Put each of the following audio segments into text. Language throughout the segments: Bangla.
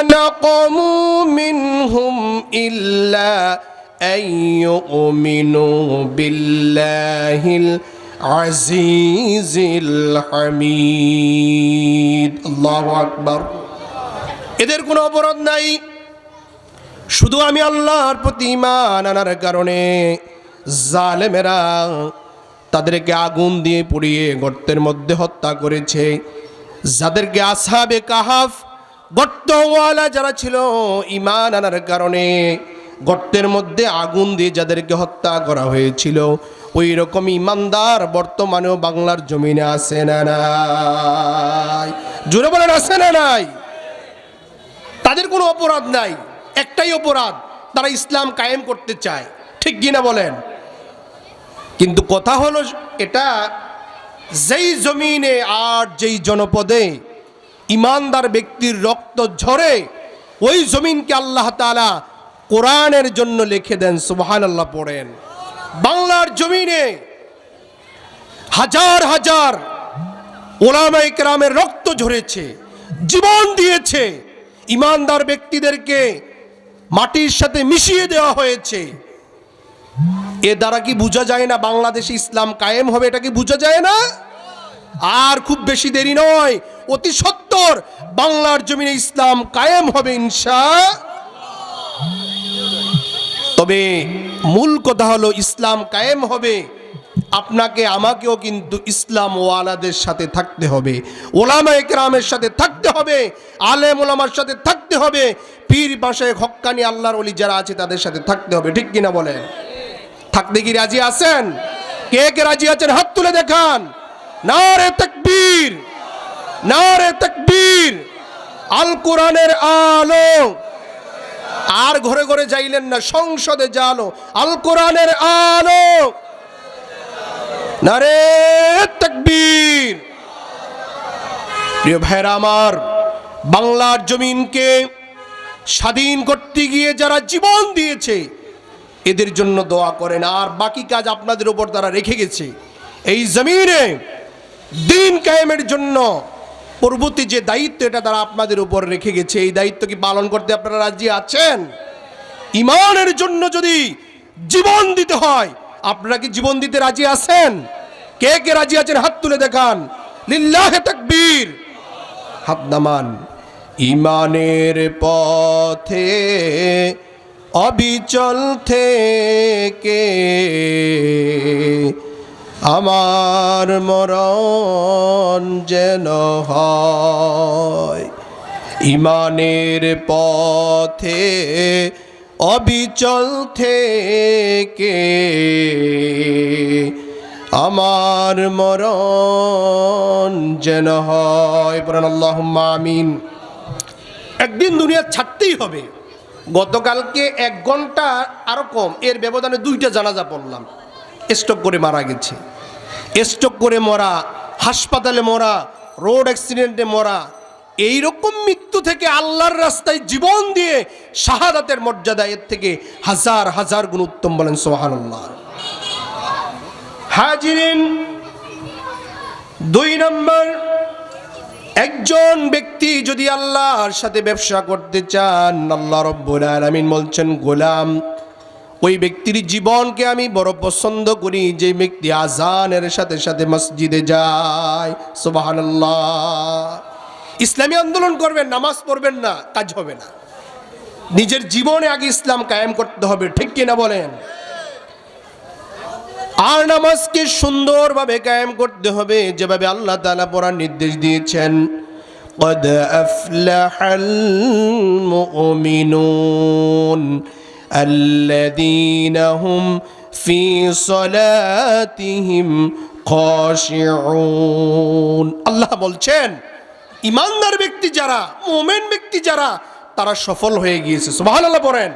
نقموا منهم إلا أن يؤمنوا بالله العزيز الحميد الله أكبر এদের কোনো অপরাধ নাই শুধু আমি আল্লাহর প্রতি ইমান আনার কারণে জালেমেরা তাদেরকে আগুন দিয়ে পুড়িয়ে গর্তের মধ্যে হত্যা করেছে যাদেরকে আসাবে কাহাফ গর্তওয়ালা যারা ছিল ইমান আনার কারণে গর্তের মধ্যে আগুন দিয়ে যাদেরকে হত্যা করা হয়েছিল ওই রকম ইমানদার বর্তমানেও বাংলার জমিনে আছে না নাই? জোরে বলেন, আছে না নাই? তাদের কোনো অপরাধ নাই। একটাই অপরাধ, তারা ইসলাম কায়েম করতে চায়। ঠিক কিনা বলেন? কিন্তু কথা হলো এটা, যেই জমিনে আর যেই জনপদে ইমানদার ব্যক্তির রক্ত ঝরে ওই জমিনকে আল্লাহ তাআলা কোরআনের জন্য লিখে দেন সুবহান আল্লাহ পড়েন। বাংলার জমিনে হাজার হাজার ওলামা ইকরামের রক্ত ঝরেছে, জীবন দিয়েছে, ইমানদার ব্যক্তিদেরকে মাটির সাথে মিশিয়ে দেওয়া হয়েছে। এ দ্বারা কি বোঝা যায় না বাংলাদেশে ইসলাম কায়েম হবে, এটা কি বোঝা যায় না? আর খুব বেশি দেরি নয়। অতি সত্তর। বাংলার জমিনে ইসলাম কায়েম হবে ইনশা তবে মূল কথা হলো ইসলাম কায়েম হবে। আপনাকে, আমাকেও কিন্তু ইসলাম ওয়ালাদের সাথে থাকতে হবে। ওলামা একরামের সাথে থাকতে হবে। আলেম ওলামার সাথে থাকতে হবে। পীর বাসায় হক্কানি আল্লাহর অলি যারা আছে তাদের সাথে থাকতে হবে। ঠিক কিনা বলেন? থাকতে কি রাজি আছেন? কে কে রাজি আছেন? হাত তুলে দেখান। নারে তাকবীর নারে তাকবীর, আল কোরআনের আলো। আর ঘরে ঘরে যাইলেন না, সংসদে জালো, আল কোরআনের আলো। নারে তাকবীর। প্রিয় ভাইরা আমার, বাংলার জমিনকে স্বাধীন করতে গিয়ে যারা জীবন দিয়েছে, এদের জন্য দোয়া করেন। আর বাকি কাজ আপনাদের উপর তারা রেখে গেছে। এই জমিনে দিন কায়েমের জন্য পরবর্তী যে দায়িত্ব এটা তারা আপনাদের উপর রেখে গেছে। এই দায়িত্ব কি পালন করতে আপনারা রাজি আছেন? ইমানের জন্য যদি জীবন দিতে হয়, আপনারা কি জীবন দিতে রাজি আছেন? কে কে রাজি আছেন? হাত তুলে দেখান। লিল্লাহে তাকবীর। হাত নামান। ইমানের পথে অবিচল থেকে আমার মরণ যেন হয়। ইমানের পথে অবিচল থেকে আমার মরণ যেন হয়। পরান আল্লাহ আমিন। একদিন দুনিয়া ছাড়তেই হবে। গতকালকে এক ঘণ্টা আরও কম। এর ব্যবধানে দুইটা জানাজা পড়লাম। স্ট্রোক করে মারা গেছে। স্ট্রোক করে মরা, হাসপাতালে মরা, রোড অ্যাক্সিডেন্টে মরা এই রকম মৃত্যু থেকে আল্লাহর রাস্তায় জীবন দিয়ে শাহাদাতের মর্যাদা, এর থেকে হাজার হাজার গুণ উত্তম বলেন সোহানুল্লাহ হাজিরিন, দুই নম্বর, একজন ব্যক্তি যদি আল্লাহর সাথে ব্যবসা করতে চান, আল্লাহ রব্বুল আলামিন বলছেন, গোলাম ওই ব্যক্তির জীবনকে আমি বড় পছন্দ করি যে ব্যক্তি আজানের সাথে সাথে মসজিদে যায় সুবহানাল্লাহ ইসলামী আন্দোলন করবেন নামাজ পড়বেন না কাজ হবে না নিজের জীবনে আগে ইসলাম কায়েম করতে হবে ঠিক কিনা বলেন আর নামাজকে সুন্দরভাবে কায়েম করতে হবে যেভাবে আল্লাহ তাআলা পড়ার নির্দেশ দিয়েছেন قد أفلح المؤمنون الذين هم في صلاتهم خاشعون আল্লাহ বলছেন ইমানদার ব্যক্তি যারা মোমেন ব্যক্তি যারা তারা সফল হয়ে গিয়েছে সুবহানাল্লাহ পড়েন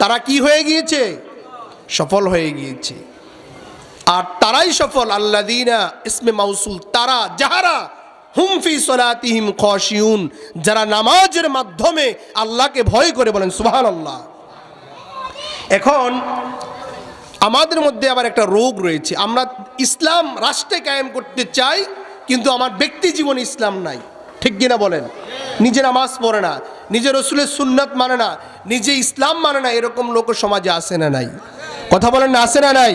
তারা কি হয়ে গিয়েছে সফল হয়ে গিয়েছে আর তারাই সফল আল্লাদিনা ইসমে মাউসুল তারা যাহারা হুমফি সলাতিহিম খশিউন যারা নামাজের মাধ্যমে আল্লাহকে ভয় করে বলেন সুবহান আল্লাহ এখন আমাদের মধ্যে আবার একটা রোগ রয়েছে। আমরা ইসলাম রাষ্ট্রে কায়েম করতে চাই, কিন্তু আমার ব্যক্তি জীবনে ইসলাম নাই। ঠিক কিনা বলেন? নিজে নামাজ পড়ে না, নিজে রসুলের সুন্নাত মানে না, নিজে ইসলাম মানে না, এরকম লোক সমাজে আসে না নাই। কথা বলেন না, আসে না নাই?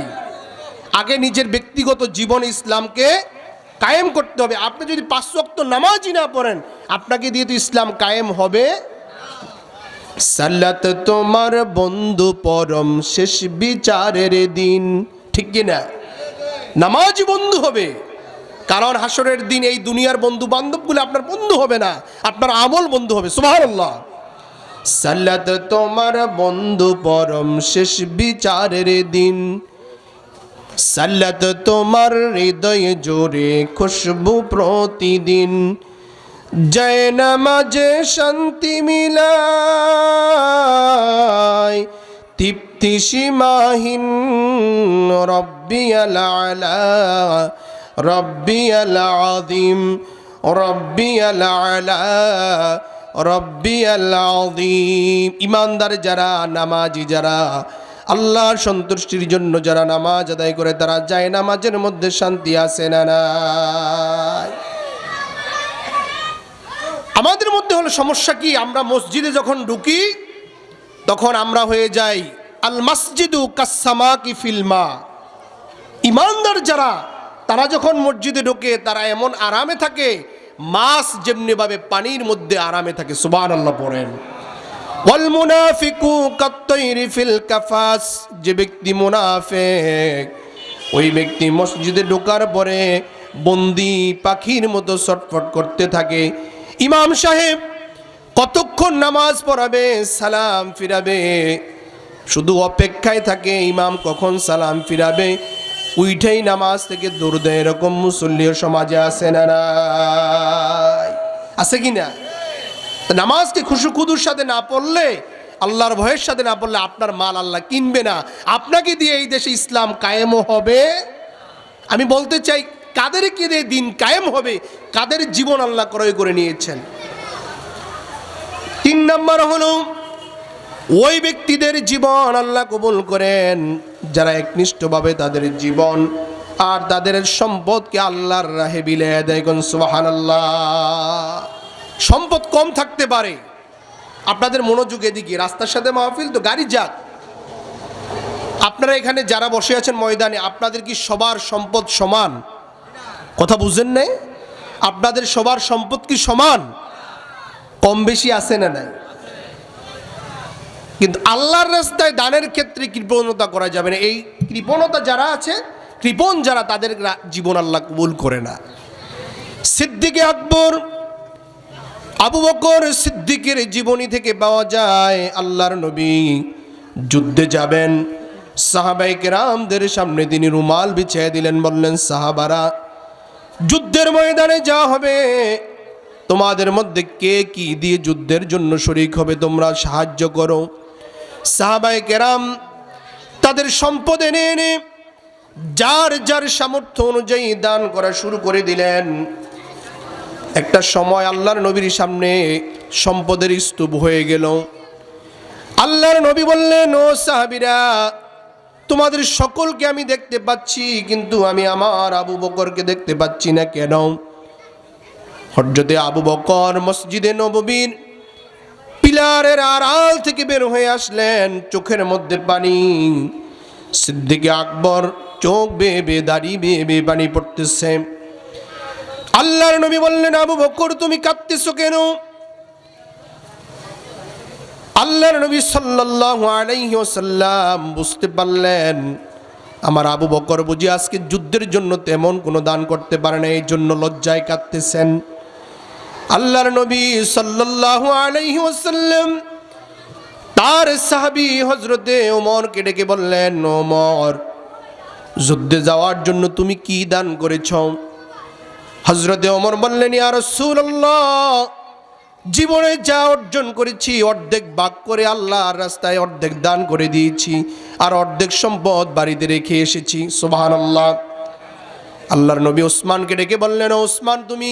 আগে নিজের ব্যক্তিগত জীবন ইসলামকে কায়েম করতে হবে। আপনি যদি পাঁচ ওয়াক্ত নামাজই না পড়েন, আপনাকে দিয়ে তো ইসলাম কায়েম হবে সাল্লাত তোমার বন্ধু পরম শেষ বিচারের দিন। ঠিক কি না নামাজই বন্ধু হবে। কারণ হাসরের দিন এই দুনিয়ার বন্ধু বান্ধবগুলো আপনার বন্ধু হবে না, আপনার আমল বন্ধু হবে। সুবহানাল্লাহ। সাল্লাত তোমার বন্ধু পরম শেষ বিচারের দিন। সাল্লাত তোমার হৃদয়ে জোরে খুশবু প্রতিদিন। জয় নামাজে শান্তি মিলায় তৃপ্তি সীমাহীন রব্বি আলা রব্বি আদিম রব্বি আলা রব্বি আদিম ইমানদার যারা, নামাজি যারা, আল্লাহর সন্তুষ্টির জন্য যারা নামাজ আদায় করে, তারা যায় নামাজের মধ্যে শান্তি আসে না নাই? আমাদের মধ্যে হলো সমস্যা কি? আমরা মসজিদে যখন ঢুকি, তখন আমরা হয়ে যাই আল মসজিদু কাসামা কি ফিল্মা ইমানদার যারা, তারা যখন মসজিদে ঢোকে, তারা এমন আরামে থাকে, মাছ যেমনিভাবে পানির মধ্যে আরামে থাকে সুবান আল্লাহ পড়েন যে ব্যক্তি মুনাফিক, ওই ব্যক্তি মসজিদে ঢোকার পরে বন্দি পাখির মতো ছটফট করতে থাকে ইমাম সাহেব কতক্ষণ নামাজ পড়াবে, সালাম ফিরাবে? শুধু অপেক্ষায় থাকে, ইমাম কখন সালাম ফিরাবে? উইঠাই নামাজ থেকে দৌড় দেয়, এরকম মুসল্লিও সমাজে আছে না? আছে কি না? নামাজকে খুশু খুদুর সাথে না পড়লে, আল্লাহর ভয়ের সাথে না পড়লে আপনার মাল আল্লাহ কিনবে না। আপনাকে দিয়ে এই দেশে ইসলাম কায়েমও হবে? আমি বলতে চাই কাদের কাদেরকে দিয়ে দিন কায়েম হবে? কাদের জীবন আল্লাহ ক্রয় করে নিয়েছেন? তিন নম্বর হলো, ওই ব্যক্তিদের জীবন আল্লাহ কবুল করেন যারা একনিষ্ঠভাবে তাদের জীবন আর তাদের সম্পদকে আল্লাহর রাহে বিলে দেয়। সুবাহান সম্পদ কম থাকতে পারে। আপনাদের মনোযোগ এদিকে, রাস্তার সাথে মাহফিল তো গাড়ি যাক। আপনারা এখানে যারা বসে আছেন ময়দানে, আপনাদের কি সবার সম্পদ সমান? কথা বুঝেন নাই? আপনাদের সবার সম্পদ কি সমান? কম বেশি আছে না নাই? কিন্তু আল্লাহর রাস্তায় দানের ক্ষেত্রে কৃপণতা করা যাবে না। এই কৃপণতা যারা আছে, কৃপণ যারা, তাদের জীবন আল্লাহ কবুল করে না। সিদ্দিকে আকবর, আবু বকর সিদ্দিকের জীবনী থেকে পাওয়া যায়, আল্লাহর নবী যুদ্ধে যাবেন। সাহাবাইকে রামদের সামনে তিনি রুমাল বিছিয়ে দিলেন, বললেন, সাহাবারা যুদ্ধের ময়দানে যা হবে। তোমাদের মধ্যে কে কি দিয়ে যুদ্ধের জন্য শরিক হবে তোমরা সাহায্য করো। সাহাবাই কেরাম তাদের সম্পদ এনে এনে যার যার সামর্থ্য অনুযায়ী দান করা শুরু করে দিলেন। একটা সময় আল্লাহর নবীর সামনে সম্পদের স্তূপ হয়ে গেল। আল্লাহর নবী বললেন, ও সাহাবিরা তোমাদের সকলকে আমি দেখতে পাচ্ছি, কিন্তু আমি আমার আবু বকরকে দেখতে পাচ্ছি না কেন? হজরতে আবু বকর মসজিদে নববীর পিলারের আড়াল থেকে বের হয়ে আসলেন, চোখের মধ্যে পানি। সিদ্দিকে আকবর চোখ বেয়ে বেয়ে দাঁড়িয়ে বেয়ে বেয়ে পানি পড়তেছে। আল্লাহর নবী বললেন, আবু বকর, তুমি কাঁদতেছো কেন? আল্লাহর নবী সাল্লাল্লাহু আলাইহি ওয়াসাল্লাম বুঝতে পারলেন, আমার আবু বকর বুঝি আজকে যুদ্ধের জন্য তেমন কোনো দান করতে পারে না এই জন্য লজ্জায় কাঁদতেছেন। আল্লাহর নবী সাল্লাল্লাহু আলাইহি ওয়াসাল্লাম তার সাহাবী হজরতে ওমরকে ডেকে বললেন, ওমর, যুদ্ধে যাওয়ার জন্য তুমি কি দান করেছ? হজরতে ওমর বললেন, ইয়া রাসূলুল্লাহ জীবনে যা অর্জন করেছি, অর্ধেক ভাগ করে আল্লাহর রাস্তায় অর্ধেক দান করে দিয়েছি আর অর্ধেক সম্পদ বাড়িতে রেখে এসেছি। সুবহানাল্লাহ। আল্লাহর নবী ওসমানকে ডেকে বললেন ওসমান, তুমি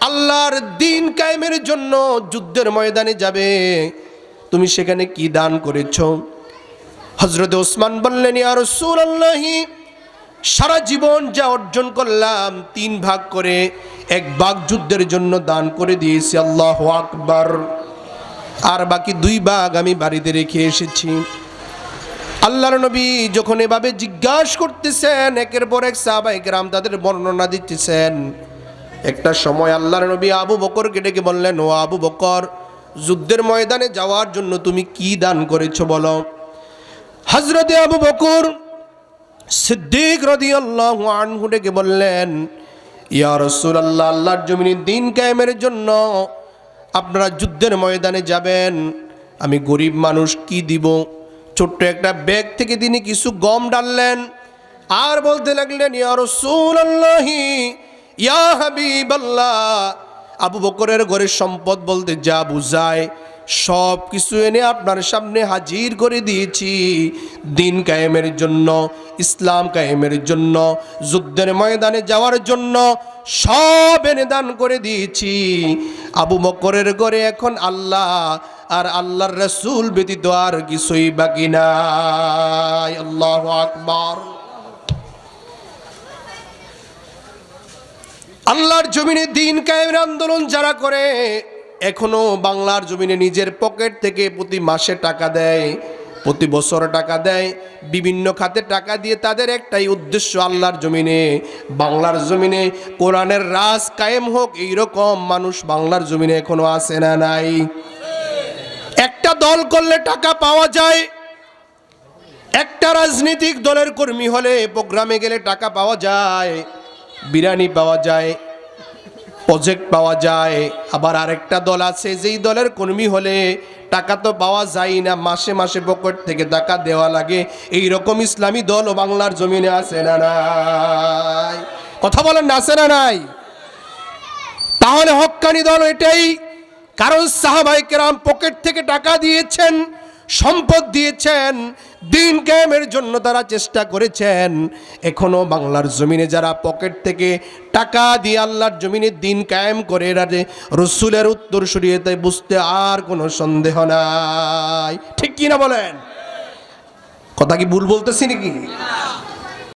আল্লাহর দিন কায়েমের জন্য যুদ্ধের ময়দানে যাবে। তুমি সেখানে কি দান করেছ? হজরত ওসমান বললেন, ইয়া রাসূলুল্লাহি, সারা জীবন যা অর্জন করলাম, তিন ভাগ করে এক বাঘ যুদ্ধের জন্য দান করে দিয়েছি, আল্লাহ আকবার। আর বাকি দুই বাঘ আমি বাড়িতে রেখে এসেছি। আল্লাহর নবী যখন এভাবে জিজ্ঞাসা করতেছেন, একের পর এক সাহাবাই গ্রাম তাদের বর্ণনা দিতেছেন। একটা সময় আল্লাহর নবী আবু বকরকে ডেকে বললেন, ও আবু বকর, যুদ্ধের ময়দানে যাওয়ার জন্য তুমি কি দান করেছ বলো? হজরতে আবু বকর সিদ্দিক রদি আল্লাহ আনহু ডেকে বললেন ইয়া রসুল আল্লাহ আল্লাহর জমিনের দিন কায়েমের জন্য আপনারা যুদ্ধের ময়দানে যাবেন। আমি গরিব মানুষ, কি দিব? ছোট্ট একটা ব্যাগ থেকে তিনি কিছু গম ডাললেন। আর বলতে লাগলেন, ইয়া রসুল ইয়া হাবিব আল্লাহ আবু বকরের ঘরের সম্পদ বলতে যা বুঝায় সব কিছু এনে আপনার সামনে হাজির করে দিয়েছি। দিন কায়েমের জন্য, ইসলাম কায়েমের জন্য, যুদ্ধের ময়দানে যাওয়ার জন্য সব এনে দান করে দিয়েছি। আবু বকরের ঘরে এখন আল্লাহ আর আল্লাহর রসুল ব্যতীত আর কিছুই বাকি নাই। আল্লাহ আকবার। আল্লাহর জমিনে দিন কায়েমের আন্দোলন যারা করে এখনও বাংলার জমিনে নিজের পকেট থেকে প্রতি মাসে টাকা দেয়, প্রতি বছর টাকা দেয়। বিভিন্ন খাতে টাকা দিয়ে তাদের একটাই উদ্দেশ্য, আল্লাহর জমিনে, বাংলার জমিনে। কোরআনের রাজ কায়েম হোক, এইরকম মানুষ বাংলার জমিনে এখনও আসে না নাই। একটা দল করলে টাকা পাওয়া যায়। একটা রাজনৈতিক দলের কর্মী হলে প্রোগ্রামে গেলে টাকা পাওয়া যায়, বিরিয়ানি পাওয়া যায় প্রজেক্ট পাওয়া যায়। আবার আরেকটা দল আছে, যেই দলের কর্মী হলে টাকা তো পাওয়া যায় না, মাসে মাসে পকেট থেকে টাকা দেওয়া লাগে। এই রকম ইসলামী দল ও বাংলার জমিনে আছে না নাই? কথা বলেন না, আছে না নাই? তাহলে হক্কানি দল এটাই। কারণ সাহাবাই কেরাম পকেট থেকে টাকা দিয়েছেন সম্পদ দিয়েছেন, দিন ক্যামের জন্য তারা চেষ্টা করেছেন। এখনও বাংলার জমিনে যারা পকেট থেকে টাকা দিয়ে আল্লাহর জমিনে দিন কায়েম করে এরা যে রসুলের উত্তর সরিয়ে তাই বুঝতে আর কোনো সন্দেহ নাই। ঠিক কি না বলেন? কথা কি ভুল বলতেছি নাকি?